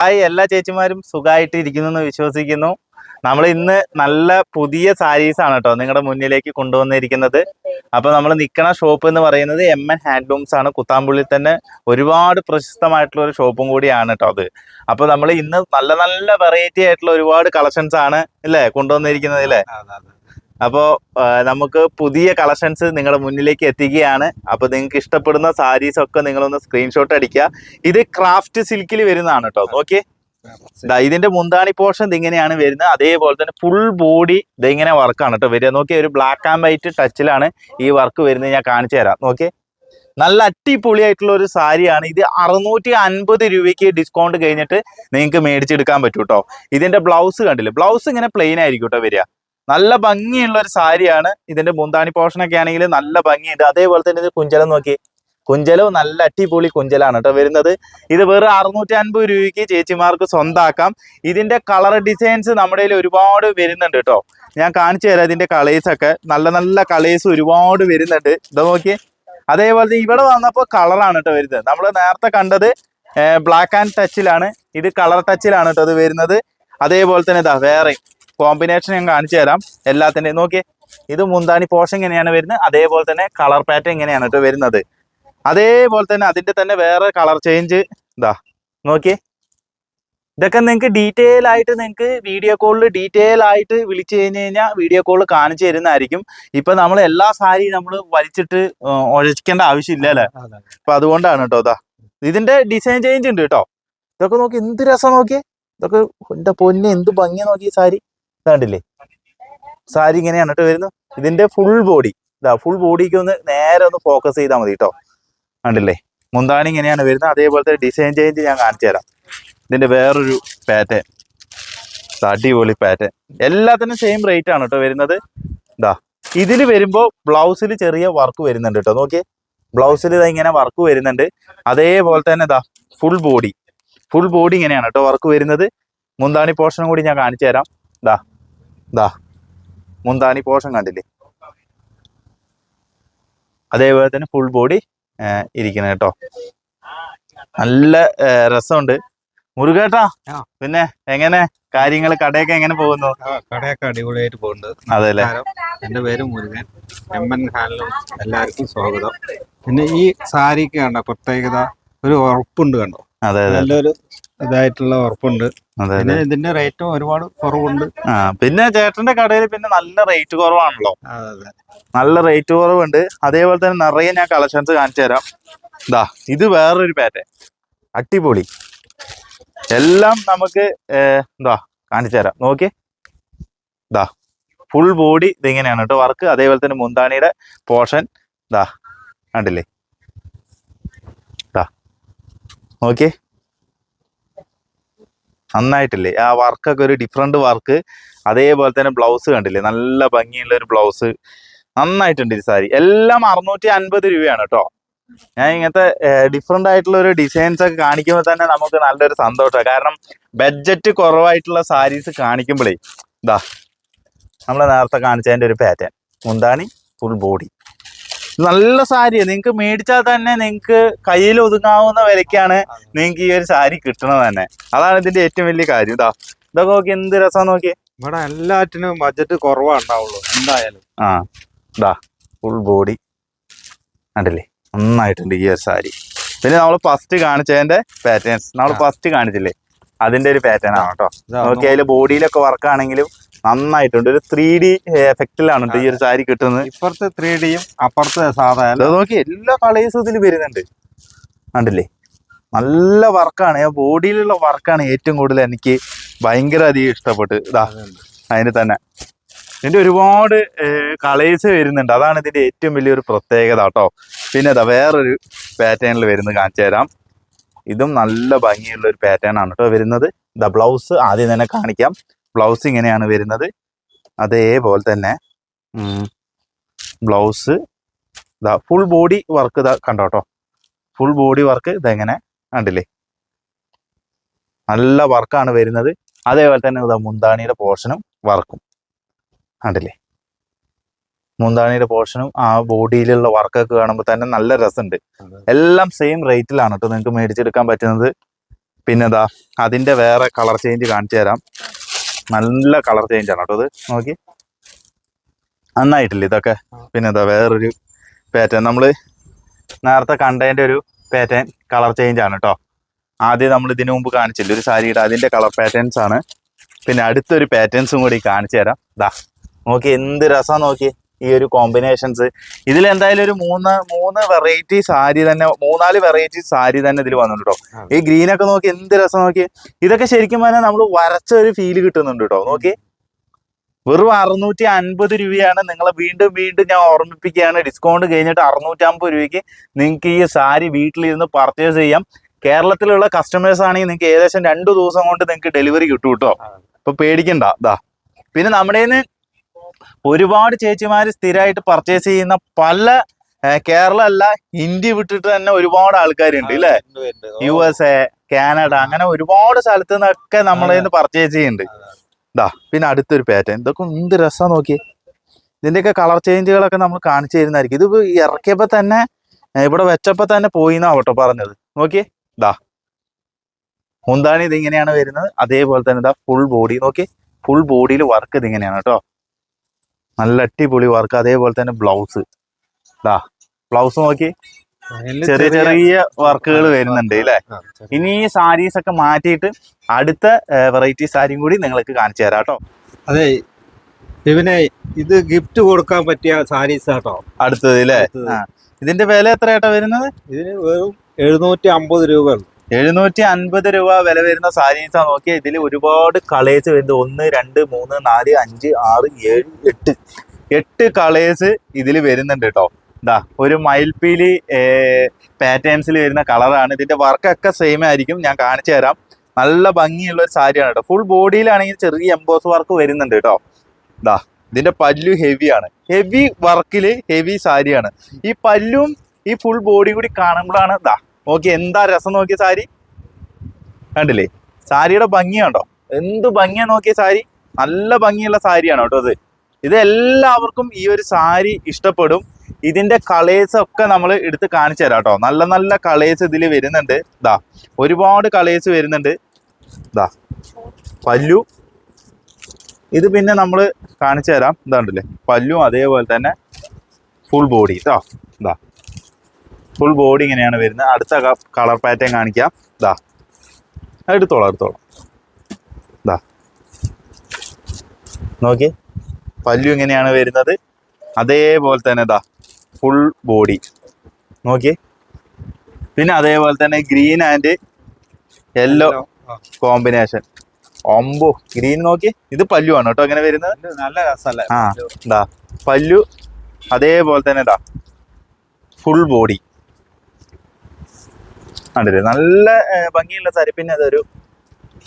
Hi എല്ലാ ചേച്ചിമാരും സുഖമായിട്ട് ഇരിക്കുന്നു എന്ന് വിശ്വസിക്കുന്നു. നമ്മൾ ഇന്ന് നല്ല പുതിയ സാരീസ് ആണ് കേട്ടോ നിങ്ങളുടെ മുന്നിലേക്ക് കൊണ്ടുവന്നിരിക്കുന്നത്. അപ്പൊ നമ്മൾ നിൽക്കണ ഷോപ്പ് എന്ന് പറയുന്നത് എം എൻ ഹാൻഡ്ലൂംസ് ആണ്. കുത്താമ്പുള്ളിൽ തന്നെ ഒരുപാട് പ്രശസ്തമായിട്ടുള്ള ഒരു ഷോപ്പും കൂടിയാണ് കേട്ടോ അത്. അപ്പൊ നമ്മൾ ഇന്ന് നല്ല നല്ല വെറൈറ്റി ആയിട്ടുള്ള ഒരുപാട് കളക്ഷൻസ് ആണ് അല്ലേ കൊണ്ടുവന്നിരിക്കുന്നത് അല്ലേ? അപ്പോൾ നമുക്ക് പുതിയ കളക്ഷൻസ് നിങ്ങളുടെ മുന്നിലേക്ക് എത്തിക്കുകയാണ്. അപ്പോൾ നിങ്ങൾക്ക് ഇഷ്ടപ്പെടുന്ന സാരീസ് ഒക്കെ നിങ്ങളൊന്ന് സ്ക്രീൻഷോട്ട് അടിക്കുക. ഇത് ക്രാഫ്റ്റ് സിൽക്കിൽ വരുന്നതാണ് കേട്ടോ ദാ ഇതിന്റെ മുന്താണി പോർഷൻ ഇങ്ങനെയാണ് വരുന്നത്. അതേപോലെ തന്നെ ഫുൾ ബോഡി ഇതിങ്ങനെ വർക്കാണ് കേട്ടോ വരിക. നോക്കിയേ ഒരു ബ്ലാക്ക് ആൻഡ് വൈറ്റ് ടച്ചിലാണ് ഈ വർക്ക് വരുന്നത്. ഞാൻ കാണിച്ചു തരാം. നോക്കിയേ. നല്ല അടിപൊളിയായിട്ടുള്ള ഒരു സാരിയാണ് ഇത് അറുന്നൂറ്റി അൻപത് രൂപയ്ക്ക് ഡിസ്കൗണ്ട് കഴിഞ്ഞിട്ട് നിങ്ങൾക്ക് മേടിച്ചെടുക്കാൻ പറ്റും കേട്ടോ ഇതിന്റെ ബ്ലൗസ് കണ്ടില്ലേ? ബ്ലൗസ് ഇങ്ങനെ പ്ലെയിൻ ആയിരിക്കും കേട്ടോ വരിക. നല്ല ഭംഗിയുള്ള ഒരു സാരിയാണ്. ഇതിന്റെ മുന്താണി പോർഷൻ ഒക്കെ ആണെങ്കിൽ നല്ല ഭംഗിയുണ്ട്. അതേപോലെ തന്നെ ഇത് കുഞ്ചലം നോക്കി. കുഞ്ചലവും നല്ല അടിപൊളി കുഞ്ചലാണ് കേട്ടോ വരുന്നത്. ഇത് വെറും അറുന്നൂറ്റി അൻപത് രൂപയ്ക്ക് ചേച്ചിമാർക്ക് സ്വന്താക്കാം. ഇതിന്റെ കളർ ഡിസൈൻസ് നമ്മുടെ ഒരുപാട് വരുന്നുണ്ട് കേട്ടോ. ഞാൻ കാണിച്ചു തരാം ഇതിന്റെ കളേഴ്സ് ഒക്കെ. നല്ല നല്ല കളേഴ്സ് ഒരുപാട് വരുന്നുണ്ട്. ഇത് നോക്കിയേ. അതേപോലെ ഇവിടെ വന്നപ്പോൾ കളറാണ് കേട്ടോ വരുന്നത്. നമ്മൾ നേരത്തെ കണ്ടത് ബ്ലാക്ക് ആൻഡ് ടച്ചിലാണ് ഇത് കളർ ടച്ചിലാണ് കേട്ടോ അത് വരുന്നത്. അതേപോലെ തന്നെ ഇതാ വേറെ കോമ്പിനേഷൻ ഞാൻ കാണിച്ചു തരാം. എല്ലാത്തിന്റെയും നോക്കിയേ ഇത് മുന്താണി പോഷൻ എങ്ങനെയാണ് വരുന്നത്. അതേപോലെ തന്നെ കളർ പാറ്റേൺ ഇങ്ങനെയാണ് കേട്ടോ വരുന്നത്. അതേപോലെ തന്നെ അതിന്റെ തന്നെ വേറെ കളർ ചേഞ്ച്. ഇതാ നോക്കിയേ ഇതൊക്കെ നിങ്ങൾക്ക് ഡീറ്റെയിൽ ആയിട്ട് നിങ്ങൾക്ക് വീഡിയോ കോളിൽ ഡീറ്റെയിൽ ആയിട്ട് വിളിച്ചു കഴിഞ്ഞ് കഴിഞ്ഞാൽ വീഡിയോ കോളിൽ കാണിച്ചു തരുന്നതായിരിക്കും. ഇപ്പൊ നമ്മൾ എല്ലാ സാരിയും നമ്മൾ വലിച്ചിട്ട് ഒഴിക്കേണ്ട ഉഴച്ചിക്കേണ്ട ആവശ്യമില്ല അല്ലേ? അപ്പൊ അതുകൊണ്ടാണ് കേട്ടോ അതാ ഇതിന്റെ ഡിസൈൻ ചേഞ്ച് ഉണ്ട് കേട്ടോ. ഇതൊക്കെ നോക്കി എന്ത് രസം നോക്കിയേ. ഇതൊക്കെ എന്റെ പൊന്നെ എന്ത് ഭംഗിയാ നോക്കി സാരി. കണ്ടില്ലേ? സാരി ഇങ്ങനെയാണ് കേട്ടോ വരുന്നു. ഇതിന്റെ ഫുൾ ബോഡി ഇതാ ഫുൾ ബോഡിക്ക് ഒന്ന് നേരെ ഒന്ന് ഫോക്കസ് ചെയ്താൽ മതി കേട്ടോ കണ്ടില്ലേ? മുന്താണി ഇങ്ങനെയാണ് വരുന്നത്. അതേപോലത്തെ ഡിസൈൻ ചേഞ്ച് ഞാൻ കാണിച്ചു തരാം. ഇതിന്റെ വേറൊരു പാറ്റേൺ അടിപൊളി പാറ്റേൺ എല്ലാത്തിനും സെയിം റേറ്റ് ആണ് കേട്ടോ വരുന്നത്. ഇതാ ഇതിൽ വരുമ്പോൾ ബ്ലൗസിൽ ചെറിയ വർക്ക് വരുന്നുണ്ട് കേട്ടോ നോക്കിയേ. ബ്ലൗസിൽ ഇതാ ഇങ്ങനെ വർക്ക് വരുന്നുണ്ട്. അതേപോലെ തന്നെ ഇതാ ഫുൾ ബോഡി ഫുൾ ബോഡി ഇങ്ങനെയാണ് കേട്ടോ വർക്ക് വരുന്നത്. മുന്താണി പോർഷനും കൂടി ഞാൻ കാണിച്ചു തരാം. ദാ ദാ മുന്താനി പോർഷൻ കണ്ടില്ലേ? അതേപോലെ തന്നെ ഫുൾ ബോഡി ഇരിക്കുന്നത് കേട്ടോ. നല്ല രസമുണ്ട്. മുരുകേട്ടാ ആ. പിന്നെ എങ്ങനെ കാര്യങ്ങൾ കടയൊക്കെ എങ്ങനെ പോകുന്നു? കടയൊക്കെ അടിപൊളിയായിട്ട് പോകുന്നുണ്ട്. അതെല്ലേ? എന്റെ പേര് മുരുകൻ. എം എൻ ഹാൻഡ്ലൂംസ് എല്ലാവർക്കും സ്വാഗതം. പിന്നെ ഈ സാരിക്ക് കണ്ട? പ്രത്യേകത ഒരു ഉറപ്പുണ്ട് കണ്ടോ? അതെ. നല്ലൊരു ഇതായിട്ടുള്ള ഉറപ്പുണ്ട്. പിന്നെ ഇതിന്റെ റേറ്റും ഒരുപാട് കുറവുണ്ട്. ആ പിന്നെ ചേട്ടന്റെ കടയിൽ പിന്നെ നല്ല റേറ്റ് കുറവാണല്ലോ. നല്ല റേറ്റ് കുറവുണ്ട്. അതേപോലെ തന്നെ നിറയെ ഞാൻ കളക്ഷൻസ് കാണിച്ചു തരാം. ഇതാ ഇത് വേറൊരു പാറ്റേൺ അട്ടിപൊളി എല്ലാം നമുക്ക് എന്താ കാണിച്ചു തരാം. നോക്കി ഇതാ ഫുൾ ബോഡി ഇതിങ്ങനെയാണ് കേട്ടോ വർക്ക് അതേപോലെ തന്നെ മുന്താണിയുടെ പോർഷൻ ഇതാ കണ്ടില്ലേ? ഇതാ നോക്കി നന്നായിട്ടില്ലേ? ആ വർക്കൊക്കെ ഒരു ഡിഫറെന്റ് വർക്ക്. അതേപോലെ തന്നെ ബ്ലൗസ് കണ്ടില്ലേ? നല്ല ഭംഗിയുള്ള ഒരു ബ്ലൗസ് നന്നായിട്ടുണ്ട് ഈ സാരി എല്ലാം അറുന്നൂറ്റി അൻപത് രൂപയാണ് കേട്ടോ ഞാൻ ഇങ്ങനത്തെ ഡിഫറെന്റ് ആയിട്ടുള്ള ഒരു ഡിസൈൻസ് ഒക്കെ കാണിക്കുമ്പോൾ തന്നെ നമുക്ക് നല്ലൊരു സന്തോഷമാണ് കാരണം ബഡ്ജറ്റ് കുറവായിട്ടുള്ള സാരീസ് കാണിക്കുമ്പോഴേ ഇതാ നമ്മളെ നേരത്തെ കാണിച്ചതിന്റെ ഒരു പാറ്റേൺ മുന്താണി ഫുൾ ബോഡി നല്ല സാരിയാണ് നിങ്ങൾക്ക് മേടിച്ചാൽ തന്നെ നിങ്ങൾക്ക് കയ്യിൽ ഒതുങ്ങാവുന്ന വിലക്കാണ് നിങ്ങൾക്ക് ഈ ഒരു സാരി കിട്ടണത് തന്നെ. അതാണ് ഇതിന്റെ ഏറ്റവും വലിയ കാര്യം ഇതാ ഇതൊക്കെ നോക്കി എന്ത് രസം നോക്കി ഇവിടെ എല്ലാറ്റിനും ബഡ്ജറ്റ് കുറവാ ഉണ്ടാവുള്ളൂ എന്തായാലും. ആ ഇതാ ഫുൾ ബോഡി കണ്ടില്ലേ? നന്നായിട്ടുണ്ട് ഈ ഒരു സാരി. പിന്നെ നമ്മൾ ഫസ്റ്റ് കാണിച്ചതിന്റെ പാറ്റേൺസ് നമ്മൾ ഫസ്റ്റ് കാണിച്ചില്ലേ? അതിന്റെ ഒരു പാറ്റേൺ ആണ് കേട്ടോ നോക്കി അതിൽ ബോഡിയിലൊക്കെ വർക്ക് ആണെങ്കിലും നന്നായിട്ടുണ്ട്. ഒരു ത്രീ ഡി എഫക്റ്റിലാണ് ഈ ഒരു സാരി കിട്ടുന്നത്. ഇപ്പുറത്തെ ത്രീ ഡിയും അപ്പുറത്തെ സാധാരണ നോക്കി എല്ലാ കളേഴ്സും ഇതിൽ വരുന്നുണ്ട്. കണ്ടില്ലേ? നല്ല വർക്കാണ് ആ ബോഡിയിലുള്ള വർക്കാണ് ഏറ്റവും കൂടുതൽ എനിക്ക് ഭയങ്കര അധികം ഇഷ്ടപ്പെട്ട് ഇതാ അതിന് തന്നെ. ഇതിന്റെ ഒരുപാട് കളേഴ്സ് വരുന്നുണ്ട്. അതാണ് ഇതിന്റെ ഏറ്റവും വലിയൊരു പ്രത്യേകത കേട്ടോ പിന്നെ അതാ വേറൊരു പാറ്റേണിൽ വരുന്നത് കാണിച്ചു തരാം. ഇതും നല്ല ഭംഗിയുള്ള ഒരു പാറ്റേൺ ആണ് കേട്ടോ വരുന്നത്. ദ ബ്ലൗസ് ആദ്യം തന്നെ കാണിക്കാം. ബ്ലൗസ് ഇങ്ങനെയാണ് വരുന്നത്. അതേപോലെ തന്നെ ബ്ലൗസ് ഇതാ ഫുൾ ബോഡി വർക്ക് ഇതാ കണ്ടോ കേട്ടോ ഫുൾ ബോഡി വർക്ക് ഇതെങ്ങനെ കണ്ടില്ലേ? നല്ല വർക്കാണ് വരുന്നത്. അതേപോലെ തന്നെ ഇതാ മുന്താണിയുടെ പോർഷനും വർക്കും കണ്ടില്ലേ? മുന്താണിയുടെ പോർഷനും ആ ബോഡിയിലുള്ള വർക്കൊക്കെ കാണുമ്പോൾ തന്നെ നല്ല രസമുണ്ട്. എല്ലാം സെയിം റേറ്റിലാണ് കേട്ടോ നിങ്ങൾക്ക് മേടിച്ചെടുക്കാൻ പറ്റുന്നത്. പിന്നെ ഇതാ അതിന്റെ വേറെ കളർ ചേഞ്ച് കാണിച്ചു തരാം. നല്ല കളർ ചേഞ്ച് ആണ് കേട്ടോ ഇത്. നോക്കി. നന്നായിട്ടില്ല ഇതൊക്കെ? പിന്നെ എന്താ വേറൊരു പാറ്റേൺ നമ്മൾ നേരത്തെ കണ്ടതിന്റെ ഒരു പാറ്റേൺ കളർ ചേഞ്ച് ആണ് കേട്ടോ ആദ്യം നമ്മൾ ഇതിനു മുമ്പ് കാണിച്ചില്ല? ഒരു സാരിയുടെ അതിന്റെ കളർ പാറ്റേൺസ് ആണ്. പിന്നെ അടുത്തൊരു പാറ്റേൺസും കൂടി കാണിച്ചു തരാം. ദാ. നോക്കി എന്ത് രസം നോക്കി. ഈ ഒരു കോമ്പിനേഷൻസ് ഇതിൽ എന്തായാലും ഒരു മൂന്ന് മൂന്ന് വെറൈറ്റി സാരി തന്നെ മൂന്നാൽ വെറൈറ്റി സാരി തന്നെ ഇതിൽ വന്നിട്ടുണ്ട്? കേട്ടോ ഈ ഗ്രീൻ ഒക്കെ നോക്കി എന്ത് രസം നോക്കി? ഇതൊക്കെ ശരിക്കും പറഞ്ഞാൽ നമ്മൾ വരച്ച ഒരു ഫീൽ കിട്ടുന്നുണ്ട് കേട്ടോ നോക്കി. വെറും അറുന്നൂറ്റി അൻപത് രൂപയാണ്. നിങ്ങളെ വീണ്ടും വീണ്ടും ഞാൻ ഓർമ്മിപ്പിക്കുകയാണ്. ഡിസ്കൗണ്ട് കഴിഞ്ഞിട്ട് അറുന്നൂറ്റി അമ്പത് രൂപയ്ക്ക് നിങ്ങൾക്ക് ഈ സാരി വീട്ടിലിരുന്ന് പർച്ചേസ് ചെയ്യാം. കേരളത്തിലുള്ള കസ്റ്റമേഴ്സ് ആണെങ്കിൽ നിങ്ങൾക്ക് ഏകദേശം രണ്ടു ദിവസം കൊണ്ട് നിങ്ങൾക്ക് ഡെലിവറി കിട്ടും കേട്ടോ അപ്പൊ പേടിക്കണ്ട. ദാ. പിന്നെ നമ്മുടെ ഒരുപാട് ചേച്ചിമാർ സ്ഥിരമായിട്ട് പർച്ചേസ് ചെയ്യുന്ന പല കേരള അല്ല ഇന്ത്യ വിട്ടിട്ട് തന്നെ ഒരുപാട് ആൾക്കാരുണ്ട് ഇല്ലേ? യു എസ് എ കാനഡ അങ്ങനെ ഒരുപാട് സ്ഥലത്ത് നിന്നൊക്കെ നമ്മളെ നിന്ന് പർച്ചേസ് ചെയ്യുന്നുണ്ട്. ഇതാ പിന്നെ അടുത്തൊരു പാറ്റേൺ ഇതൊക്കെ എന്ത് രസം നോക്കി ഇതിന്റെയൊക്കെ കളർ ചേഞ്ചുകളൊക്കെ നമ്മൾ കാണിച്ചു തരുന്നതായിരിക്കും. ഇത് ഇറക്കിയപ്പോ തന്നെ ഇവിടെ വെച്ചപ്പോ തന്നെ പോയി എന്നാവട്ടോ പറഞ്ഞത്. നോക്കി ഇതാ മുന്താണി ഇത് ഇങ്ങനെയാണ് വരുന്നത്. അതേപോലെ തന്നെ ഇതാ ഫുൾ ബോഡി നോക്കി ഫുൾ ബോഡിയിൽ വർക്ക് ഇത് ഇങ്ങനെയാണ് കേട്ടോ. നല്ല അടിപൊളി വർക്ക് അതേപോലെ തന്നെ ബ്ലൗസ് ഡാ ബ്ലൗസ് നോക്കി. ചെറിയ ചെറിയ വർക്കുകൾ വരുന്നുണ്ട് അല്ലേ? ഇനി ഈ സാരീസ് ഒക്കെ മാറ്റിയിട്ട് അടുത്ത വെറൈറ്റി സാരിയും കൂടി നിങ്ങൾക്ക് കാണിച്ചു തരാം കേട്ടോ. അതെ ഇവനെ ഇത് ഗിഫ്റ്റ് കൊടുക്കാൻ പറ്റിയ സാരീസ് കേട്ടോ അടുത്തത് അല്ലേ? ഇതിന്റെ വില എത്രയാട്ടോ വരുന്നത്? ഇതിന് വെറും എഴുന്നൂറ്റി അമ്പത് രൂപ എഴുന്നൂറ്റി അൻപത് രൂപ വില വരുന്ന സാരീസാ നോക്കിയാൽ ഇതിൽ ഒരുപാട് കളേഴ്സ് വരുന്നത് ഒന്ന് രണ്ട് മൂന്ന് നാല് അഞ്ച് ആറ് ഏഴ് എട്ട്. എട്ട് കളേഴ്സ് ഇതിൽ വരുന്നുണ്ട് കേട്ടോ. ഇതാ ഒരു മയിൽപ്പീലി പാറ്റേൺസിൽ വരുന്ന കളറാണ്. ഇതിന്റെ വർക്കൊക്കെ സെയിം ആയിരിക്കും. ഞാൻ കാണിച്ചു തരാം. നല്ല ഭംഗിയുള്ള ഒരു സാരിയാണ് കേട്ടോ. ഫുൾ ബോഡിയിലാണെങ്കിൽ ചെറിയ എംബോസ് വർക്ക് വരുന്നുണ്ട് കേട്ടോ. ഇതാ ഇതിന്റെ പല്ലു ഹെവിയാണ്. ഹെവി വർക്കിൽ ഹെവി സാരിയാണ്. ഈ പല്ലും ഈ ഫുൾ ബോഡി കൂടി കാണുമ്പോഴാണ് ഇതാ നോക്കി എന്താ രസം നോക്കിയ സാരി? കണ്ടില്ലേ? സാരിയുടെ ഭംഗിയാണ്ടോ എന്ത് ഭംഗിയാ നോക്കിയ സാരി? നല്ല ഭംഗിയുള്ള സാരിയാണ് കേട്ടോ അത് ഇത് എല്ലാവർക്കും ഈ ഒരു സാരി ഇഷ്ടപ്പെടും. ഇതിന്റെ കളേഴ്സ് ഒക്കെ നമ്മൾ എടുത്ത് കാണിച്ചു തരാം കേട്ടോ. നല്ല നല്ല കളേഴ്സ് ഇതിൽ വരുന്നുണ്ട്. ഇതാ ഒരുപാട് കളേഴ്സ് വരുന്നുണ്ട്. ഇതാ പല്ലു. ഇത് പിന്നെ നമ്മൾ കാണിച്ചു തരാം. ഇതാണ്ടല്ലേ പല്ലും അതേപോലെ തന്നെ ഫുൾ ബോഡി കേട്ടോ ഇതാ ഫുൾ ബോഡി ഇങ്ങനെയാണ് വരുന്നത്. അടുത്ത കളർ പാറ്റേൺ കാണിക്കാം. ഇതാ എടുത്തോളാം എടുത്തോളാം. ഇതാ നോക്കി. പല്ലു ഇങ്ങനെയാണ് വരുന്നത്. അതേപോലെ തന്നെ ഇതാ ഫുൾ ബോഡി നോക്കി. പിന്നെ അതേപോലെ തന്നെ ഗ്രീൻ ആൻഡ് യെല്ലോ കോമ്പിനേഷൻ ഒമ്പോ ഗ്രീൻ നോക്കി. ഇത് പല്ലു ആണ് കേട്ടോ ഇങ്ങനെ വരുന്നത്. നല്ല രസമല്ലേ? ആ ഇതാ പല്ലു അതേപോലെ തന്നെ ഇതാ ഫുൾ ബോഡി കണ്ടില്ലേ? നല്ല ഭംഗിയുള്ള സാരി. പിന്നെ അതൊരു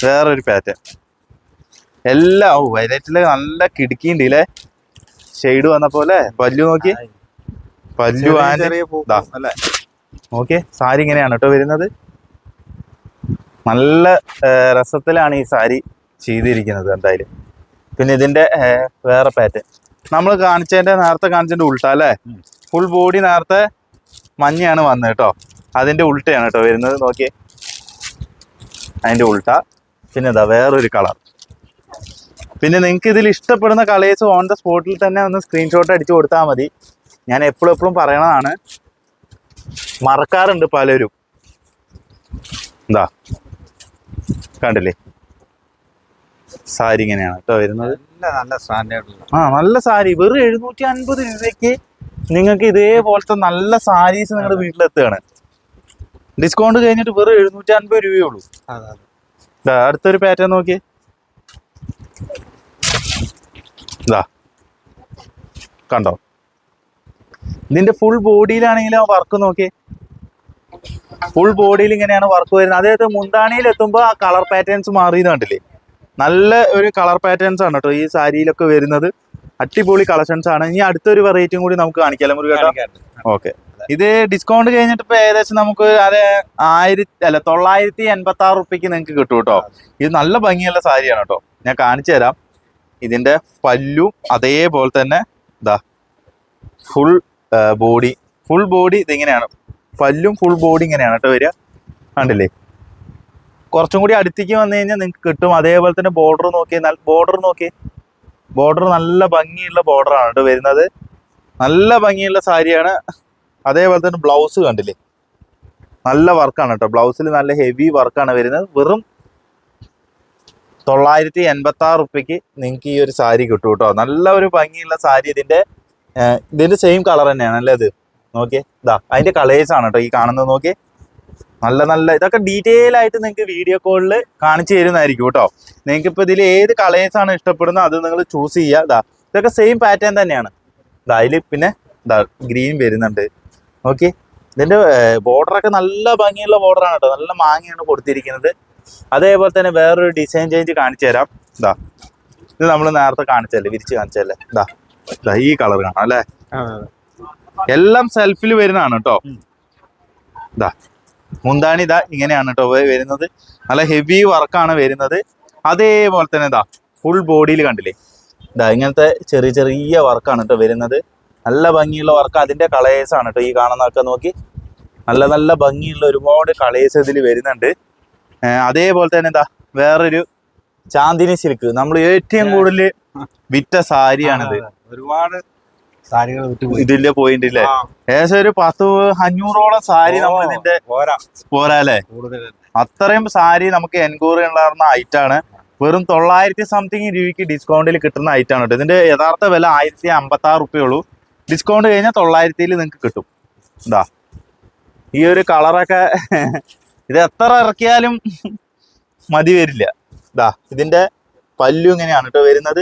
വേറൊരു പാറ്റേൺ എല്ലാം ഓ വയലറ്റിൽ നല്ല കിടുക്കിണ്ട് ഇല്ലേ? ഷെയ്ഡ് വന്ന പോലെ. പല്ലു നോക്കി. പല്ലു ആൻഡ് ചെറിയ അല്ലേ? ഓക്കെ സാരി ഇങ്ങനെയാണ് കേട്ടോ വരുന്നത്. നല്ല രസത്തിലാണ് ഈ സാരി ചെയ്തിരിക്കുന്നത് എന്തായാലും. പിന്നെ ഇതിന്റെ വേറെ പാറ്റേൺ നമ്മൾ കാണിച്ചതിന്റെ നേരത്തെ കാണിച്ചതിന്റെ ഉൾട്ട അല്ലേ? ഫുൾ ബോഡി നേരത്തെ മഞ്ഞയാണ് വന്നത് കേട്ടോ. അതിന്റെ ഉൾട്ടയാണ് കേട്ടോ വരുന്നത്. നോക്കിയേ. അതിന്റെ ഉൾട്ട. പിന്നെ ഇതാ വേറൊരു കളർ. പിന്നെ നിങ്ങൾക്ക് ഇതിൽ ഇഷ്ടപ്പെടുന്ന കളേഴ്സ് ഓൺ ദ സ്പോട്ടിൽ തന്നെ ഒന്ന് സ്ക്രീൻഷോട്ട് അടിച്ചു കൊടുത്താൽ മതി. ഞാൻ എപ്പോഴും എപ്പോഴും പറയണതാണ്. മറക്കാറുണ്ട് പലരും. എന്താ കണ്ടില്ലേ? സാരി ഇങ്ങനെയാണ് കേട്ടോ വരുന്നത്. നല്ല നല്ല സ്റ്റാൻഡേർഡ് ആ നല്ല സാരി. വെറും എഴുന്നൂറ്റി അൻപത് രൂപയ്ക്ക് നിങ്ങൾക്ക് ഇതേപോലത്തെ നല്ല സാരീസ് നിങ്ങളുടെ വീട്ടിലെത്തുകയാണ്. ഡിസ്കൗണ്ട് കഴിഞ്ഞിട്ട് വെറും എഴുന്നൂറ്റി അൻപത് രൂപയേ ഉള്ളൂ. അടുത്തൊരു പാറ്റേൺ നോക്കിയേ. ഇതാ കണ്ടോ? ഇതിന്റെ ഫുൾ ബോഡിയിലാണെങ്കിൽ ആ വർക്ക് നോക്കിയേ. ഫുൾ ബോഡിയിൽ ഇങ്ങനെയാണ് വർക്ക് വരുന്നത്. അതായത് മുന്താണിയിൽ എത്തുമ്പോൾ ആ കളർ പാറ്റേൺസ് മാറിയത് കണ്ടില്ലേ? നല്ല ഒരു കളർ പാറ്റേൺസ് ആണ് കേട്ടോ ഈ സാരിയിലൊക്കെ വരുന്നത്. അടിപൊളി കളക്ഷൻസ് ആണ്. ഇനി അടുത്തൊരു വെറൈറ്റിയും കൂടി നമുക്ക് കാണിക്കാം മുരുകേട്ടാ? ഓക്കെ ഇത് ഡിസ്കൗണ്ട് കഴിഞ്ഞിട്ട് ഇപ്പൊ ഏകദേശം നമുക്ക് അത് ആയിരത്തി അല്ല തൊള്ളായിരത്തി എൺപത്തി ആറ് റുപ്യക്ക് നിങ്ങൾക്ക് കിട്ടും കേട്ടോ. ഇത് നല്ല ഭംഗിയുള്ള സാരിയാണ് കേട്ടോ. ഞാൻ കാണിച്ചു തരാം. ഇതിന്റെ പല്ലും അതേപോലെ തന്നെ ഇതാ ഫുൾ ബോഡി ഫുൾ ബോഡി ഇതിങ്ങനെയാണ്. പല്ലും ഫുൾ ബോഡി ഇങ്ങനെയാണ് കേട്ടോ വരിക. കണ്ടില്ലേ? കുറച്ചും കൂടി അടുത്തേക്ക് വന്നു കഴിഞ്ഞാൽ നിങ്ങൾക്ക് കിട്ടും. അതേപോലെ തന്നെ ബോർഡർ നോക്കി ബോർഡർ നോക്കി ബോർഡർ നല്ല ഭംഗിയുള്ള ബോർഡറാണ് കേട്ടോ വരുന്നത്. നല്ല ഭംഗിയുള്ള സാരിയാണ് അതേപോലെ തന്നെ ബ്ലൗസ് കണ്ടില്ലേ? നല്ല വർക്കാണ് കേട്ടോ ബ്ലൗസിൽ നല്ല ഹെവി വർക്കാണ് വരുന്നത്. വെറും തൊള്ളായിരത്തി എൺപത്തി ആറ് റുപ്യക്ക് നിങ്ങൾക്ക് ഈ ഒരു സാരി കിട്ടും കേട്ടോ നല്ല ഒരു ഭംഗിയുള്ള സാരി ഇതിന്റെ ഇതിന്റെ സെയിം കളർ തന്നെയാണ് അല്ലേ അത് നോക്കിയേ. ഇതാ അതിന്റെ കളേഴ്സ് ആണ് കേട്ടോ ഈ കാണുന്നത് നോക്കിയേ. നല്ല നല്ല ഇതൊക്കെ ഡീറ്റെയിൽ ആയിട്ട് നിങ്ങൾക്ക് വീഡിയോ കോളിൽ കാണിച്ചു തരുന്നതായിരിക്കും കേട്ടോ നിങ്ങൾക്ക് ഇപ്പൊ ഇതിൽ ഏത് കളേഴ്സ് ആണ് ഇഷ്ടപ്പെടുന്നത് അത് നിങ്ങൾ ചൂസ് ചെയ്യുക. ഇതാ ഇതൊക്കെ സെയിം പാറ്റേൺ തന്നെയാണ്. ഇതാ അതിൽ പിന്നെ ഇതാ ഗ്രീൻ വരുന്നുണ്ട്. ഓക്കെ ഇതിന്റെ ബോർഡർ ഒക്കെ നല്ല ഭംഗിയുള്ള ബോർഡറാണ് കേട്ടോ. നല്ല മാങ്ങയാണ് കൊടുത്തിരിക്കുന്നത്. അതേപോലെ തന്നെ വേറൊരു ഡിസൈൻ ചേഞ്ച് കാണിച്ചു തരാം. ഇതാ ഇത് നമ്മൾ നേരത്തെ കാണിച്ചല്ലേ വിരിച്ച് കാണിച്ചല്ലേ ഇതാ ഇതാ ഈ കളർ കാണാം അല്ലേ? എല്ലാം സെൽഫിൽ വരുന്നതാണ് കേട്ടോ. ഇതാ മുന്താണി ഇതാ ഇങ്ങനെയാണ് കേട്ടോ വരുന്നത്. നല്ല ഹെവി വർക്കാണ് വരുന്നത്. അതേപോലെ തന്നെ ഇതാ ഫുൾ ബോഡിയിൽ കണ്ടില്ലേ? ഇതാ ഇങ്ങനത്തെ ചെറിയ ചെറിയ വർക്കാണ് കേട്ടോ വരുന്നത്. നല്ല ഭംഗിയുള്ള വർക്ക്. അതിന്റെ കളേഴ്സ് ആണ് കേട്ടോ ഈ കാണുന്നതൊക്കെ നോക്കി. നല്ല നല്ല ഭംഗിയുള്ള ഒരുപാട് കളേഴ്സ് ഇതിൽ വരുന്നുണ്ട്. അതേപോലെ തന്നെ എന്താ വേറൊരു ചാന്ദിനി സിൽക്ക്. നമ്മൾ ഏറ്റവും കൂടുതൽ വിറ്റ സാരിയാണിത്. ഒരുപാട് സാരികൾ ഇതിന്റെ പോയിന്റ് ഇല്ലേ? ഏകദേശം ഒരു പത്ത് അഞ്ഞൂറോളം സാരി നമ്മൾ ഇതിന്റെ പോരാ. കൂടുതൽ അത്രയും സാരി നമുക്ക് എൻക്വയറി ഉണ്ടാകുന്ന ഐറ്റാണ്. വെറും തൊള്ളായിരത്തി സംതിങ് രൂപയ്ക്ക് ഡിസ്കൗണ്ടിൽ കിട്ടുന്ന ഐറ്റാണ് കേട്ടോ ഇതിന്റെ യഥാർത്ഥ വില ആയിരത്തി അമ്പത്തി ആറ് റുപ്യുള്ളൂ ഡിസ്കൗണ്ട് കഴിഞ്ഞാൽ തൊള്ളായിരത്തിയിൽ നിങ്ങൾക്ക് കിട്ടും. എന്താ ഈ ഒരു കളറൊക്കെ ഇത് എത്ര ഇറക്കിയാലും മതി വരില്ല. ഇതാ ഇതിന്റെ പല്ലു ഇങ്ങനെയാണ് കേട്ടോ വരുന്നത്.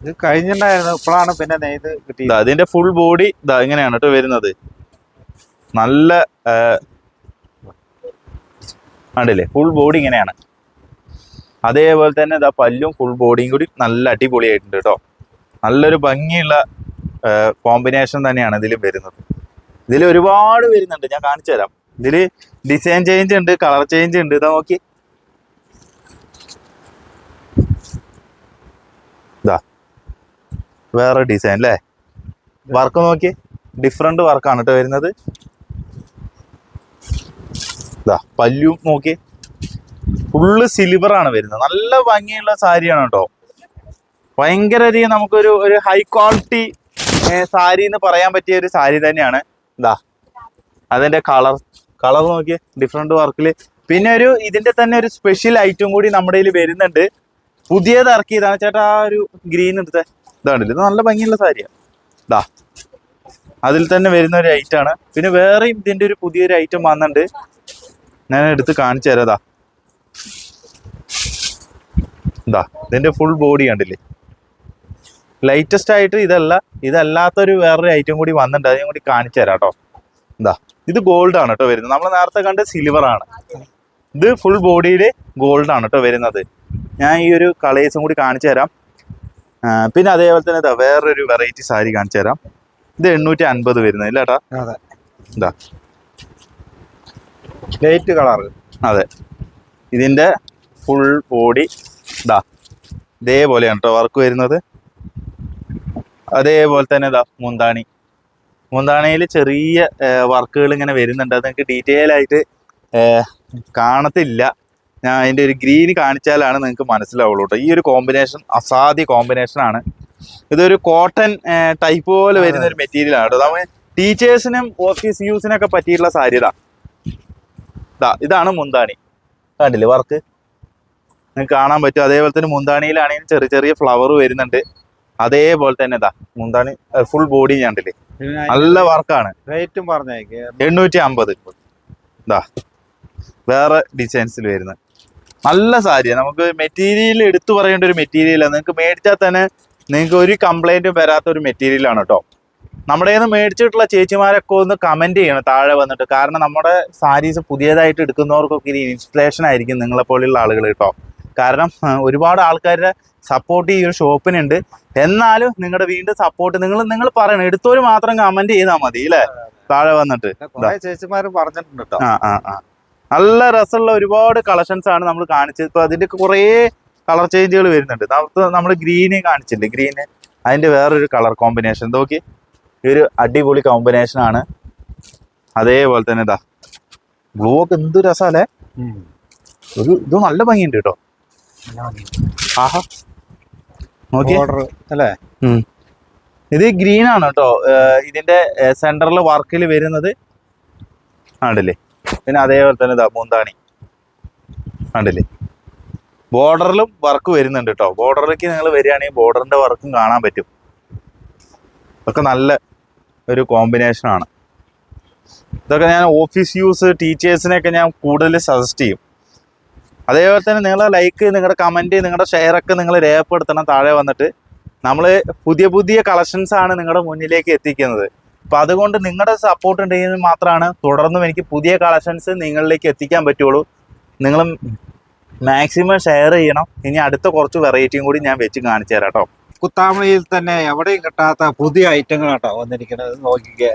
ഇത് കഴിഞ്ഞിട്ടുണ്ടായിരുന്നു ഇപ്പോഴാണ് പിന്നെ നെയ്ത് കിട്ടിയത്. അതിന്റെ ഫുൾ ബോഡി ഇതാ ഇങ്ങനെയാണ് കേട്ടോ വരുന്നത്. നല്ല ആണ്ടല്ലേ ഫുൾ ബോഡി ഇങ്ങനെയാണ്. അതേപോലെ തന്നെ ഇതാ പല്ലും ഫുൾ ബോഡിയും കൂടി നല്ല അടിപൊളിയായിട്ടുണ്ട് കേട്ടോ നല്ലൊരു ഭംഗിയുള്ള കോമ്പിനേഷൻ തന്നെയാണ് ഇതിൽ വരുന്നത്. ഇതിൽ ഒരുപാട് വരുന്നുണ്ട്. ഞാൻ കാണിച്ചു തരാം. ഇതിൽ ഡിസൈൻ ചേഞ്ച് ഉണ്ട് കളർ ചേഞ്ച് ഉണ്ട്. ഇതാ നോക്കി. ഇതാ. വേറെ ഡിസൈൻ അല്ലേ വർക്ക് നോക്കി. ഡിഫറെന്റ് വർക്കാണ് കേട്ടോ വരുന്നത്. ഇതാ പല്ലും നോക്കി. ഫുള്ള് ആണ് വരുന്നത്. നല്ല ഭംഗിയുള്ള സാരിയാണ് കേട്ടോ ഭയങ്കര അധികം നമുക്കൊരു ഒരു ഹൈ ക്വാളിറ്റി സാരി എന്ന് പറയാൻ പറ്റിയ ഒരു സാരി തന്നെയാണ്. ഇതാ അതിന്റെ കളർ. കളർ നോക്കിയേ ഡിഫറെന്റ് വർക്കിൽ പിന്നെ ഒരു ഇതിന്റെ തന്നെ ഒരു സ്പെഷ്യൽ ഐറ്റം കൂടി നമ്മുടെ കയ്യിൽ വരുന്നുണ്ട്. പുതിയത് ഇറക്കിയതാണ് ചേട്ടാ ആ ഒരു ഗ്രീൻ എടുത്ത ഇതാണല്ലോ ഇത് നല്ല ഭംഗിയുള്ള സാരിയാണ് ഇതാ അതിൽ തന്നെ വരുന്ന ഒരു ഐറ്റം ആണ്. പിന്നെ വേറെയും ഇതിന്റെ ഒരു പുതിയൊരു ഐറ്റം വന്നിട്ടുണ്ട്. ഞാൻ എടുത്ത് കാണിച്ചു തരാം ഇതാ ഇതിന്റെ ഫുൾ ബോഡി കണ്ടില്ലേ? ലൈറ്റസ്റ്റ് ആയിട്ട് ഇതല്ല ഇതല്ലാത്തൊരു വേറൊരു ഐറ്റം കൂടി വന്നിട്ടുണ്ട്. അത് ഞാൻ കൂടി കാണിച്ചു തരാം കേട്ടോ എന്താ ഇത് ഗോൾഡ് ആണ് കേട്ടോ വരുന്നത്. നമ്മൾ നേരത്തെ കണ്ട് സിൽവർ ആണ്. ഇത് ഫുൾ ബോഡിയിൽ ഗോൾഡ് ആണ് കേട്ടോ വരുന്നത്. ഞാൻ ഈ ഒരു കളേഴ്സും കൂടി കാണിച്ചു തരാം. പിന്നെ അതേപോലെ തന്നെ ഇതാ വേറൊരു വെറൈറ്റി സാരി കാണിച്ചു തരാം. ഇത് എണ്ണൂറ്റി അൻപത് വരുന്നത് ഇല്ല അതെ. ഇതാ. ലൈറ്റ് കളർ അതെ. ഇതിന്റെ ഫുൾ ബോഡി ഇതാ ഇതേപോലെയാണ് കേട്ടോ വർക്ക് വരുന്നത്. അതേപോലെ തന്നെ ഇതാ മുന്താണി. മുന്താണിയിൽ ചെറിയ വർക്കുകൾ ഇങ്ങനെ വരുന്നുണ്ട്. അത് നിങ്ങൾക്ക് ഡീറ്റെയിൽ ആയിട്ട് കാണത്തില്ല. ഞാൻ അതിന്റെ ഒരു ഗ്രീൻ കാണിച്ചാലാണ് നിങ്ങൾക്ക് മനസ്സിലാവുള്ളൂ കേട്ടോ ഈ ഒരു കോമ്പിനേഷൻ അസാധ്യ കോമ്പിനേഷൻ ആണ്. ഇതൊരു കോട്ടൺ ടൈപ്പ് പോലെ വരുന്ന ഒരു മെറ്റീരിയൽ ആണ് കേട്ടോ ടീച്ചേഴ്സിനും ഓഫീസ് യൂസിനൊക്കെ പറ്റിയിട്ടുള്ള സാരി ഇതാ ഇതാണ് മുന്താണി. കണ്ടില്ലേ വർക്ക് നിങ്ങൾക്ക് കാണാൻ പറ്റും. അതേപോലെ തന്നെ മുന്താണിയിലാണെങ്കിലും ചെറിയ ചെറിയ ഫ്ലവർ വരുന്നുണ്ട്. അതേപോലെ തന്നെ ഇതാ മുന്താണി ഫുൾ ബോഡി കണ്ടില്ലേ നല്ല വർക്കാണ്. റേറ്റും പറഞ്ഞേക്ക്. എണ്ണൂറ്റി അമ്പത് ഇതാ വേറെ ഡിസൈൻസിൽ വരുന്നത് നല്ല സാരിയാണ് നമുക്ക് മെറ്റീരിയൽ എടുത്തു പറയേണ്ട ഒരു മെറ്റീരിയലാണ് നിങ്ങൾക്ക് മേടിച്ചാൽ തന്നെ നിങ്ങൾക്ക് ഒരു കംപ്ലൈന്റും വരാത്ത ഒരു മെറ്റീരിയലാണ് കേട്ടോ നമ്മുടെ നിന്ന് മേടിച്ചിട്ടുള്ള ചേച്ചിമാരൊക്കെ ഒന്ന് കമന്റ് ചെയ്യണം താഴെ വന്നിട്ട്. കാരണം നമ്മുടെ സാരീസ് പുതിയതായിട്ട് എടുക്കുന്നവർക്കൊക്കെ ഒരു ഇൻസ്പിറേഷൻ ആയിരിക്കും നിങ്ങളെ പോലെയുള്ള ആളുകൾ കേട്ടോ കാരണം ഒരുപാട് ആൾക്കാരുടെ സപ്പോർട്ട് ഈ ഒരു ഷോപ്പിനുണ്ട് എന്നാലും നിങ്ങളുടെ വീണ്ടും സപ്പോർട്ട് നിങ്ങൾ നിങ്ങൾ പറയണം. എടുത്തവര് മാത്രം കമന്റ് ചെയ്താൽ മതി അല്ലേ താഴെ വന്നിട്ട്. ചേച്ചിമാര് പറഞ്ഞിട്ടുണ്ട് കേട്ടോ ആ ആ ആ. നല്ല രസമുള്ള ഒരുപാട് കളക്ഷൻസ് ആണ് നമ്മൾ കാണിച്ചത് ഇപ്പൊ അതിന്റെ കുറേ കളർ ചേഞ്ചുകൾ വരുന്നുണ്ട്. നമ്മൾ ഗ്രീന് കാണിച്ചിട്ടുണ്ട് ഗ്രീന് അതിന്റെ വേറൊരു കളർ കോമ്പിനേഷൻ നോക്കി. ഈ ഒരു അടിപൊളി കോമ്പിനേഷൻ ആണ്. അതേപോലെ തന്നെ ഇതാ ബ്ലൂ ഒക്കെ എന്ത് രസമല്ലേ ഒരു ഇത് നല്ല ഭംഗിയുണ്ട് കേട്ടോ ആഹാ. അല്ലേ. ഇത് ഗ്രീൻ ആണ് കേട്ടോ. ഇതിന്റെ സെന്ററിൽ വർക്കിൽ വരുന്നത് ആണ്ടല്ലേ? പിന്നെ അതേപോലെ തന്നെ ഇതാ മൂന്താണി. ആണ്ടല്ലേ? ബോർഡറിലും വർക്ക് വരുന്നുണ്ട് കേട്ടോ. ബോർഡറിലേക്ക് നിങ്ങൾ വരികയാണെങ്കിൽ ബോർഡറിന്റെ വർക്കും കാണാൻ പറ്റും. ഇതൊക്കെ നല്ല ഒരു കോമ്പിനേഷൻ ആണ്. ഇതൊക്കെ ഞാൻ ഓഫീസ് യൂസ് ടീച്ചേഴ്സിനെയൊക്കെ ഞാൻ കൂടുതൽ സജസ്റ്റ് ചെയ്യും. അതേപോലെ തന്നെ നിങ്ങളെ ലൈക്ക് നിങ്ങളുടെ കമന്റ് നിങ്ങളുടെ ഷെയർ ഒക്കെ നിങ്ങൾ രേഖപ്പെടുത്തണം താഴെ വന്നിട്ട്. നമ്മൾ പുതിയ പുതിയ കളക്ഷൻസ് ആണ് നിങ്ങളുടെ മുന്നിലേക്ക് എത്തിക്കുന്നത്. അപ്പം അതുകൊണ്ട് നിങ്ങളുടെ സപ്പോർട്ട് ഉണ്ടെങ്കിൽ മാത്രമാണ് തുടർന്നും എനിക്ക് പുതിയ കളക്ഷൻസ് നിങ്ങളിലേക്ക് എത്തിക്കാൻ പറ്റുള്ളൂ. നിങ്ങൾ മാക്സിമം ഷെയർ ചെയ്യണം. ഇനി അടുത്ത കുറച്ച് വെറൈറ്റിയും കൂടി ഞാൻ വെച്ച് കാണിച്ചു തരാം കേട്ടോ. കുത്താമണിയിൽ തന്നെ എവിടെയും കിട്ടാത്ത പുതിയ ഐറ്റങ്ങൾ കേട്ടോ വന്നിരിക്കുന്നത്. നോക്കിക്കേ.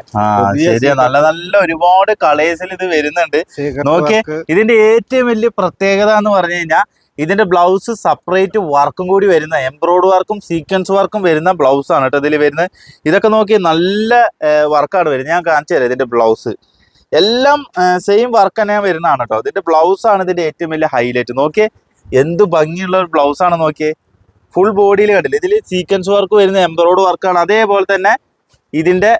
ശരിയാ. നല്ല നല്ല ഒരുപാട് കളേഴ്സിൽ ഇത് വരുന്നുണ്ട്. നോക്കിയേ. ഇതിന്റെ ഏറ്റവും വലിയ പ്രത്യേകത എന്ന് പറഞ്ഞു കഴിഞ്ഞാൽ ഇതിന്റെ ബ്ലൗസ് സെപ്പറേറ്റ് വർക്കും കൂടി വരുന്ന എംബ്രോയ്ഡ് വർക്കും സീക്വൻസ് വർക്കും വരുന്ന ബ്ലൗസ് ആണ് കേട്ടോ ഇതിൽ വരുന്നത്. ഇതൊക്കെ നോക്കി നല്ല വർക്കാണ് വരുന്നത്. ഞാൻ കാണിച്ചു തരാം ഇതിന്റെ ബ്ലൗസ്. എല്ലാം സെയിം വർക്ക് തന്നെ വരുന്നതാണ് കേട്ടോ ഇതിന്റെ ബ്ലൗസ് ആണ് ഇതിന്റെ ഏറ്റവും വലിയ ഹൈലൈറ്റ് നോക്കിയേ എന്ത് ഭംഗിയുള്ള ഒരു ബ്ലൗസ് ആണ് നോക്കിയേ. ഫുൾ ബോഡിയിൽ കണ്ടില്ല? ഇതിൽ സീക്വൻസ് വർക്ക് വരുന്ന എംബ്രോയ്ഡ് വർക്കാണ് അതേപോലെ തന്നെ ഇതിന്റെ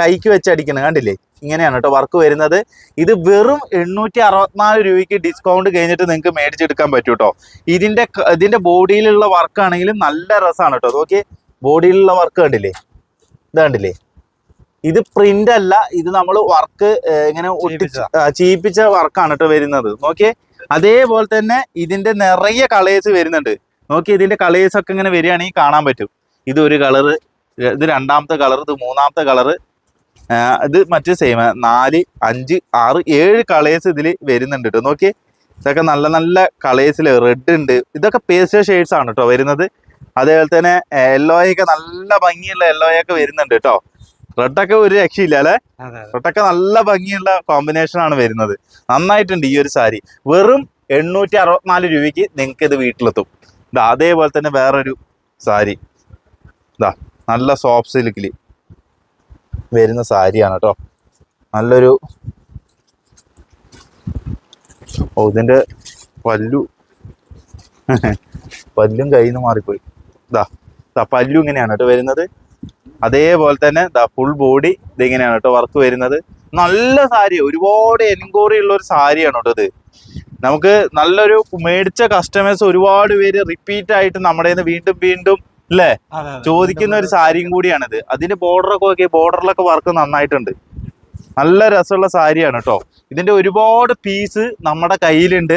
കൈക്ക് വെച്ച് അടിക്കണം കണ്ടില്ലേ? ഇങ്ങനെയാണ് കേട്ടോ വർക്ക് വരുന്നത്. ഇത് വെറും എണ്ണൂറ്റി അറുപത്തിനാല് രൂപയ്ക്ക് ഡിസ്കൗണ്ട് കഴിഞ്ഞിട്ട് നിങ്ങൾക്ക് മേടിച്ചെടുക്കാൻ പറ്റും കേട്ടോ ഇതിന്റെ ഇതിന്റെ ഇതിന്റെ ബോഡിയിലുള്ള വർക്കാണെങ്കിലും നല്ല രസമാണ് കേട്ടോ നോക്കി ബോഡിയിലുള്ള വർക്ക് കണ്ടില്ലേ? ഇത് കണ്ടില്ലേ? ഇത് പ്രിന്റ് അല്ല ഇത് നമ്മൾ വർക്ക് ഇങ്ങനെ ഒട്ടിച്ച് ചീപ്പിച്ച. വർക്കാണ് കേട്ടോ വരുന്നത്. നോക്കിയേ അതേപോലെ തന്നെ ഇതിന്റെ നിറയെ കളേഴ്സ് വരുന്നുണ്ട്. നോക്കി ഇതിന്റെ കളേഴ്സ് ഒക്കെ ഇങ്ങനെ വരികയാണെങ്കിൽ കാണാൻ പറ്റും. ഇത് ഒരു കളറ് ഇത് രണ്ടാമത്തെ കളർ ഇത് മൂന്നാമത്തെ കളറ് ഇത് മറ്റു സെയിം നാല് അഞ്ച് ആറ് ഏഴ് കളേഴ്സ് ഇതിൽ വരുന്നുണ്ട് കേട്ടോ നോക്കിയേ ഇതൊക്കെ നല്ല നല്ല കളേഴ്സിൽ റെഡ് ഉണ്ട്. ഇതൊക്കെ പേസ്റ്റൽ ഷെയ്ഡ്സ് ആണ് കേട്ടോ വരുന്നത്. അതേപോലെ തന്നെ യെല്ലോയൊക്കെ നല്ല ഭംഗിയുള്ള യെല്ലോയൊക്കെ വരുന്നുണ്ട് കേട്ടോ റെഡൊക്കെ ഒരു രക്ഷയില്ല അല്ലേ. റെഡൊക്കെ നല്ല ഭംഗിയുള്ള കോമ്പിനേഷൻ ആണ് വരുന്നത്. നന്നായിട്ടുണ്ട് ഈ ഒരു സാരി വെറും എണ്ണൂറ്റി അറുപത്തിനാല് രൂപയ്ക്ക് നിങ്ങൾക്ക് ഇത് വീട്ടിലെത്തും. ഇതാ അതേപോലെ തന്നെ വേറൊരു സാരി. ഇതാ നല്ല സോഫ്റ്റ് സിൽക്കിൽ വരുന്ന സാരിയാണ് കേട്ടോ നല്ലൊരു ഓ ഇതിന്റെ പല്ലു. പല്ലും കയ്യിൽ നിന്ന് മാറിപ്പോയി. ഇതാ ഇതാ പല്ലു ഇങ്ങനെയാണ് കേട്ടോ വരുന്നത്. അതേപോലെ തന്നെ ദാ ഫുൾ ബോഡി ഇതിങ്ങനെയാണ് കേട്ടോ വർക്ക് വരുന്നത്. നല്ല സാരി ഒരുപാട് എൻക്വയറി ഉള്ള ഒരു സാരിയാണ് കേട്ടോ ഇത്. നമുക്ക് നല്ലൊരു മേടിച്ച കസ്റ്റമേഴ്സ് ഒരുപാട് പേര് റിപ്പീറ്റ് ആയിട്ട് നമ്മുടെ വീണ്ടും വീണ്ടും അല്ലേ. ചോദിക്കുന്ന ഒരു സാരിയും കൂടിയാണിത്. അതിന്റെ ബോർഡറൊക്കെ നോക്കി ബോർഡറിലൊക്കെ വർക്ക് നന്നായിട്ടുണ്ട്. നല്ല രസമുള്ള സാരിയാണ് കേട്ടോ ഇതിന്റെ ഒരുപാട് പീസ് നമ്മുടെ കയ്യിലുണ്ട്.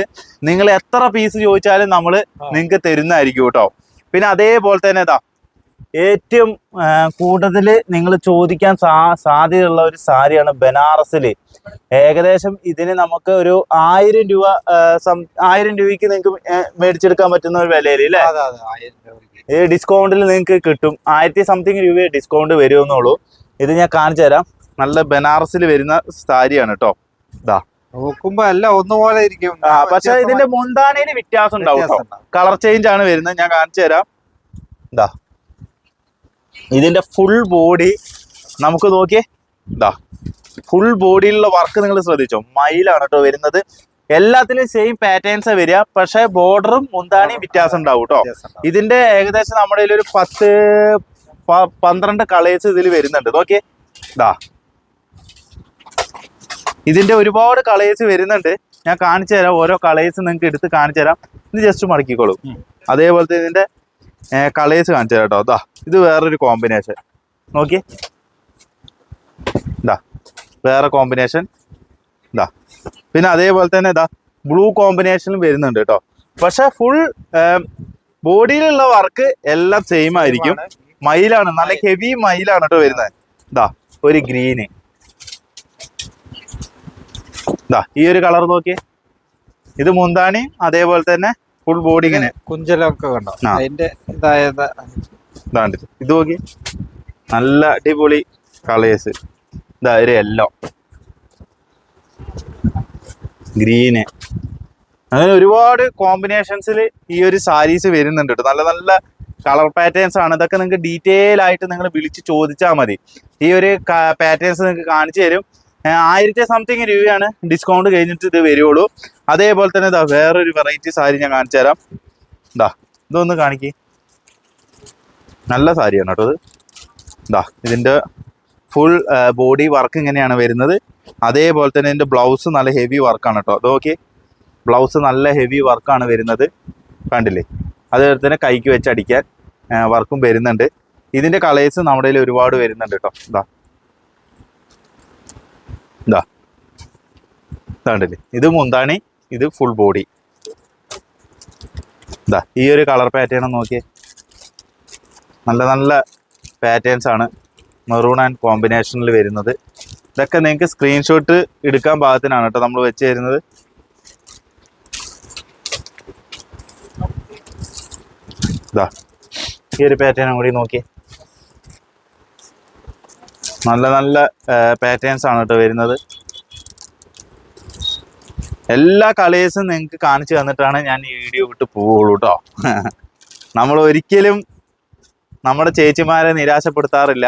നിങ്ങൾ എത്ര പീസ് ചോദിച്ചാലും നമ്മൾ. നിങ്ങൾക്ക് തരുന്നതായിരിക്കും കേട്ടോ പിന്നെ അതേപോലെ തന്നെ ഇതാ ഏറ്റവും കൂടുതൽ നിങ്ങൾ ചോദിക്കാൻ സാ സാധ്യതയുള്ള ഒരു സാരിയാണ് ബനാറസിൽ ഏകദേശം ഇതിന് നമുക്ക് ഒരു ആയിരം രൂപ ആയിരം രൂപയ്ക്ക് നിങ്ങൾക്ക് മേടിച്ചെടുക്കാൻ പറ്റുന്ന ഒരു വിലയിൽ അല്ലേ. ഈ ഡിസ്കൗണ്ടിൽ നിങ്ങൾക്ക് കിട്ടും. ആയിരത്തി സംതിങ് രൂപ ഡിസ്കൗണ്ട് വരുമെന്നുള്ളൂ. ഇത് ഞാൻ കാണിച്ചു തരാം. നല്ല ബനാറസിൽ വരുന്ന സാരിയാണ് കേട്ടോ ഇതാ നോക്കുമ്പോ അല്ല ഒന്നുപോലെ ഇരിക്കും. പക്ഷെ ഇതിന്റെ കേട്ടോ വ്യത്യാസം ഉണ്ടാവും. കളർ ചേഞ്ച് ആണ് വരുന്നത്. ഞാൻ കാണിച്ചു തരാം. ഇതാ ഇതിന്റെ ഫുൾ ബോഡി നമുക്ക് നോക്കിയേ. ഇതാ ഫുൾ ബോഡിയിലുള്ള വർക്ക് നിങ്ങൾ ശ്രദ്ധിച്ചോ? മയിലാണ് കേട്ടോ വരുന്നത്. എല്ലാത്തിലും സെയിം പാറ്റേൺസ് വരിക. പക്ഷെ ബോർഡറും മുന്താണിയും വ്യത്യാസം ഉണ്ടാവും കേട്ടോ ഇതിന്റെ ഏകദേശം നമ്മുടെ ഒരു പത്ത് പന്ത്രണ്ട് കളേഴ്സ് ഇതിൽ വരുന്നുണ്ട്. നോക്കിയേ. ഇതാ ഇതിന്റെ ഒരുപാട് കളേഴ്സ് വരുന്നുണ്ട്. ഞാൻ കാണിച്ചു തരാം ഓരോ കളേഴ്സ് നിങ്ങൾക്ക് എടുത്ത് കാണിച്ചു തരാം ഇത് ജസ്റ്റ് മടക്കിക്കോളൂ. അതേപോലെ അതേപോലത്തെ ഇതിന്റെ കളേഴ്സ് കാണിച്ചു കേട്ടോ. അതാ ഇത് വേറൊരു കോമ്പിനേഷൻ നോക്കി ഇതാ വേറെ കോമ്പിനേഷൻ ഇതാ പിന്നെ അതേപോലെ തന്നെ ഇതാ ബ്ലൂ കോമ്പിനേഷനും വരുന്നുണ്ട് കേട്ടോ. പക്ഷെ ഫുൾ ബോഡിയിലുള്ള വർക്ക് എല്ലാം സെയിം ആയിരിക്കും. മയിലാണ് നല്ല ഹെവി മയിലാണ് കേട്ടോ വരുന്നത്. ഇതാ ഒരു ഗ്രീന് ഇതാ ഈ ഒരു കളർ നോക്കിയേ. ഇത് മുന്താണി അതേപോലെ തന്നെ ഫുൾ ബോഡി ഇങ്ങനെ കുഞ്ചലൊക്കെ കണ്ടോ? അതിന്റെ ഇതായത് ഇതാണ്ട്. ഇത് നോക്കി. നല്ല അടിപൊളി കളേഴ്സ്. ഇതാ ഒരു എല്ലോ ഗ്രീന് അങ്ങനെ ഒരുപാട് കോമ്പിനേഷൻസിൽ ഈ ഒരു സാരീസ് വരുന്നുണ്ട് കേട്ടോ. നല്ല നല്ല കളർ പാറ്റേൺസ് ആണ്. ഇതൊക്കെ നിങ്ങൾക്ക് ഡീറ്റെയിൽ ആയിട്ട് നിങ്ങൾ വിളിച്ച് ചോദിച്ചാൽ മതി. ഈ ഒരു പാറ്റേൺസ് നിങ്ങൾക്ക് കാണിച്ചു തരും. ആയിരത്തി സംതിങ് രൂപയാണ് ഡിസ്കൗണ്ട് കഴിഞ്ഞിട്ട് ഇത് വരുള്ളൂ. അതേപോലെ തന്നെ ഇതാ വേറൊരു വെറൈറ്റി സാരി ഞാൻ കാണിച്ചു തരാം. ഇതാ ഇതൊന്ന് കാണിക്ക്. നല്ല സാരിയാണ് കേട്ടോ ഇത്. ഇതാ ഇതിന്റെ ഫുൾ ബോഡി വർക്ക് ഇങ്ങനെയാണ് വരുന്നത്. അതേപോലെ തന്നെ ഇതിന്റെ ബ്ലൗസ് നല്ല ഹെവി വർക്കാണ് കേട്ടോ. അത് ഓക്കെ ബ്ലൗസ് നല്ല ഹെവി വർക്കാണ് വരുന്നത്. കണ്ടില്ലേ? അതേപോലെ തന്നെ കൈക്ക് വെച്ച് അടിക്കാൻ വർക്കും വരുന്നുണ്ട്. ഇതിന്റെ കളേഴ്സ് നമ്മുടെ ഒരുപാട് വരുന്നുണ്ട് കേട്ടോ. ഇതാ ഇതാ ഇതാണ്ടല്ലേ ഇത് മുന്താണി ഇത് ഫുൾ ബോഡി ഇതാ ഈ ഒരു കളർ പാറ്റേൺ നോക്കിയേ. നല്ല നല്ല പാറ്റേൺസ് ആണ് മെറൂൺ ആൻഡ് കോമ്പിനേഷനിൽ വരുന്നത്. ഇതൊക്കെ നിങ്ങൾക്ക് സ്ക്രീൻഷോട്ട് എടുക്കാൻ പാകത്തിനാണ് കേട്ടോ നമ്മൾ വെച്ച് തരുന്നത്. ഇതാ ഈ ഒരു പാറ്റേണും കൂടി നോക്കിയേ. നല്ല നല്ല പാറ്റേൺസ് ആണ് കേട്ടോ വരുന്നത്. എല്ലാ കളേഴ്സും നിങ്ങൾക്ക് കാണിച്ചു തന്നിട്ടാണ് ഞാൻ ഈ വീഡിയോ വിട്ട് പോവുള്ളൂ കേട്ടോ നമ്മൾ ഒരിക്കലും നമ്മുടെ ചേച്ചിമാരെ നിരാശപ്പെടുത്താറില്ല.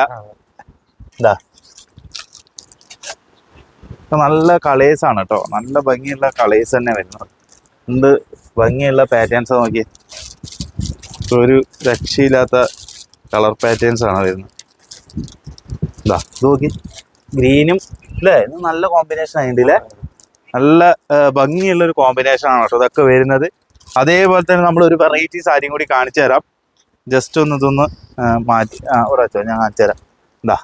ഇതാ നല്ല കളേഴ്സ് ആണ് കേട്ടോ നല്ല ഭംഗിയുള്ള കളേഴ്സ് തന്നെ വരുന്നത്. എന്ത് ഭംഗിയുള്ള പാറ്റേൺസ് നോക്കി ഒരു രക്ഷയില്ലാത്ത കളർ പാറ്റേൺസ് ആണ് വരുന്നത്. ഇത് നോക്കി ഗ്രീനും അല്ലേ ഇത് നല്ല കോമ്പിനേഷൻ ആയിട്ടില്ലേ നല്ല ഭംഗിയുള്ള ഒരു കോമ്പിനേഷൻ ആണ് കേട്ടോ ഇതൊക്കെ വരുന്നത്. അതേപോലെ തന്നെ നമ്മൾ ഒരു വെറൈറ്റി സാരിയും കൂടി കാണിച്ചു തരാം. ജസ്റ്റ് ഒന്ന് ഇതൊന്ന് മാറ്റി ആ ഒരാച്ചോ ഞാൻ കാണിച്ചു തരാം. എന്താ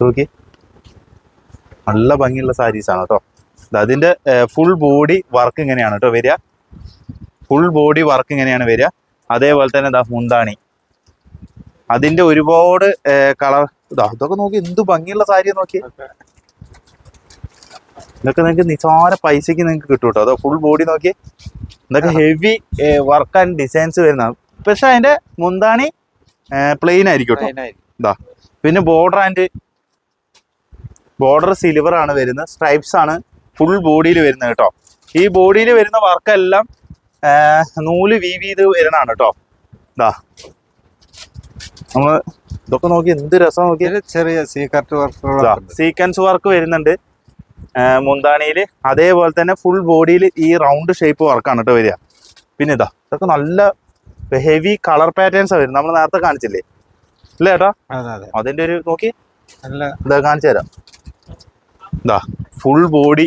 നോക്കി. നല്ല ഭംഗിയുള്ള സാരീസ് ആണ് കേട്ടോ. അതിന്റെ ഫുൾ ബോഡി വർക്ക് ഇങ്ങനെയാണ് കേട്ടോ വരിക. ഫുൾ ബോഡി വർക്ക് ഇങ്ങനെയാണ് വരിക. അതേപോലെ തന്നെ ഇതാ മുന്താണി. അതിന്റെ ഒരുപാട് കളർ ഇതാ ഇതൊക്കെ നോക്കി എന്ത് ഭംഗിയുള്ള സാരി നോക്കി ഇതൊക്കെ നിങ്ങൾക്ക് നിസാര പൈസക്ക് നിങ്ങൾക്ക് കിട്ടും കേട്ടോ അതോ ഫുൾ ബോഡി നോക്കി? ഇതൊക്കെ ഹെവി വർക്ക് ആൻഡ് ഡിസൈൻസ് വരുന്ന പക്ഷെ അതിന്റെ മുന്താണി പ്ലെയിൻ ആയിരിക്കും കേട്ടോ ഇതാ പിന്നെ ബോർഡർ ആൻഡ് ബോർഡർ സിൽവർ ആണ് വരുന്നത്. സ്ട്രൈപ്സ് ആണ് ഫുൾ ബോഡിയിൽ വരുന്നത് കേട്ടോ ഈ ബോഡിയിൽ വരുന്ന വർക്കെല്ലാം നൂൽ വീവ് ചെയ്ത് വരുന്നതാണ് കേട്ടോ ഇതാ നമ്മൾ ഇതൊക്കെ നോക്കി എന്ത് രസം നോക്കി. ചെറിയ സീക്രട്ട് വർക്കുകളൊക്കെ സീക്വൻസ് വർക്ക് വരുന്നുണ്ട്. മുന്താണിയിൽ അതേപോലെ തന്നെ ഫുൾ ബോഡിയിൽ ഈ റൗണ്ട് ഷേപ്പ് വർക്കാണ് കേട്ടോ വരിക. പിന്നെ ഇതാ ഇതൊക്കെ നല്ല ഹെവി കളർ പാറ്റേൺസ് വരും നമ്മൾ നേരത്തെ കാണിച്ചില്ലേ? അല്ലേ ഏട്ടാ? അതെ അതെ. അതിന്റെ ഒരു നോക്കി. നല്ല ഇതാ കാണിച്ചു തരാം. ഇതാ ഫുൾ ബോഡി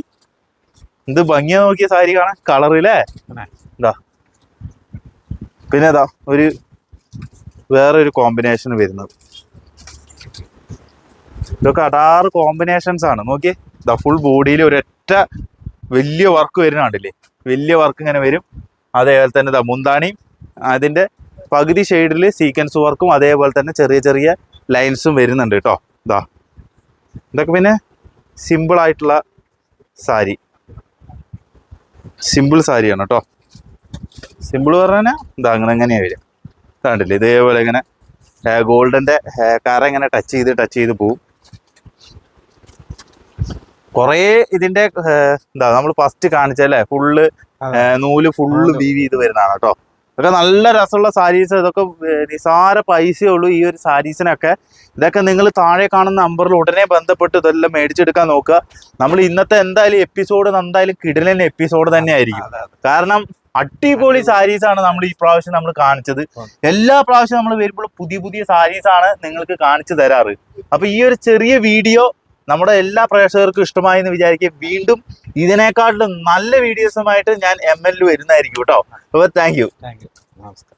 എന്ത് ഭംഗിയാ നോക്കിയ സാരി കാണാൻ. കളറില്ലേ. ഇതാ. പിന്നെ ഇതാ ഒരു വേറെ ഒരു കോമ്പിനേഷൻ വരുന്നത്. ഇതൊക്കെ അടാറ് കോമ്പിനേഷൻസ് ആണ്. നോക്കിയേ. ഇതാ ഫുൾ ബോഡിയിൽ ഒരൊറ്റ വലിയ വർക്ക് വരുന്നുണ്ടല്ലേ വലിയ വർക്ക് ഇങ്ങനെ വരും. അതേപോലെ തന്നെ ദാ മുന്താണിയും അതിന്റെ പകുതി ഷെയ്ഡിൽ സീക്വൻസ് വർക്കും അതേപോലെ തന്നെ ചെറിയ ചെറിയ ലൈൻസും വരുന്നുണ്ട് കേട്ടോ ഇതാ ഇതൊക്കെ പിന്നെ സിമ്പിളായിട്ടുള്ള സാരി. സിമ്പിൾ സാരിയാണ് കേട്ടോ സിമ്പിൾ പറഞ്ഞാൽ ഇതാ അങ്ങനെ എങ്ങനെയാണ് വരിക. കണ്ടില്ലേ? ഇതേപോലെ ഇങ്ങനെ ഗോൾഡന്റെ കറ ഇങ്ങനെ ടച്ച് ചെയ്ത് ടച്ച് ചെയ്ത് പോവും. കുറേ ഇതിന്റെ എന്താ നമ്മൾ ഫസ്റ്റ് കാണിച്ചല്ലേ ഫുള്ള് നൂൽ ഫുള്ള്. വീവ് ചെയ്ത് വരുന്നതാണ് കേട്ടോ ഇതൊക്കെ നല്ല രസമുള്ള സാരീസ് ഇതൊക്കെ നിസാര പൈസയേ ഉള്ളൂ ഈ ഒരു സാരീസിനൊക്കെ ഇതൊക്കെ നിങ്ങൾ താഴെ കാണുന്ന നമ്പറിൽ ഉടനെ ബന്ധപ്പെട്ട് ഇതെല്ലാം മേടിച്ചെടുക്കാൻ നോക്കുക. നമ്മൾ ഇന്നത്തെ എന്തായാലും എപ്പിസോഡ് എന്തായാലും കിടലൻ എപ്പിസോഡ് തന്നെ ആയിരിക്കും. കാരണം അടിപൊളി സാരീസ് ആണ് നമ്മൾ ഈ പ്രാവശ്യം നമ്മൾ കാണിച്ചത്. എല്ലാ പ്രാവശ്യം നമ്മൾ വരുമ്പോൾ പുതിയ പുതിയ സാരീസ് ആണ് നിങ്ങൾക്ക് കാണിച്ചു തരാറ്. അപ്പൊ ഈ ഒരു ചെറിയ വീഡിയോ നമ്മുടെ എല്ലാ പ്രേക്ഷകർക്കും ഇഷ്ടമായി എന്ന് വിചാരിക്കുക. വീണ്ടും ഇതിനേക്കാട്ടിലും നല്ല വീഡിയോസുമായിട്ട് ഞാൻ എം എൽ വരുന്നതായിരിക്കും കേട്ടോ. അപ്പൊ താങ്ക് യു താങ്ക് യു നമസ്കാരം.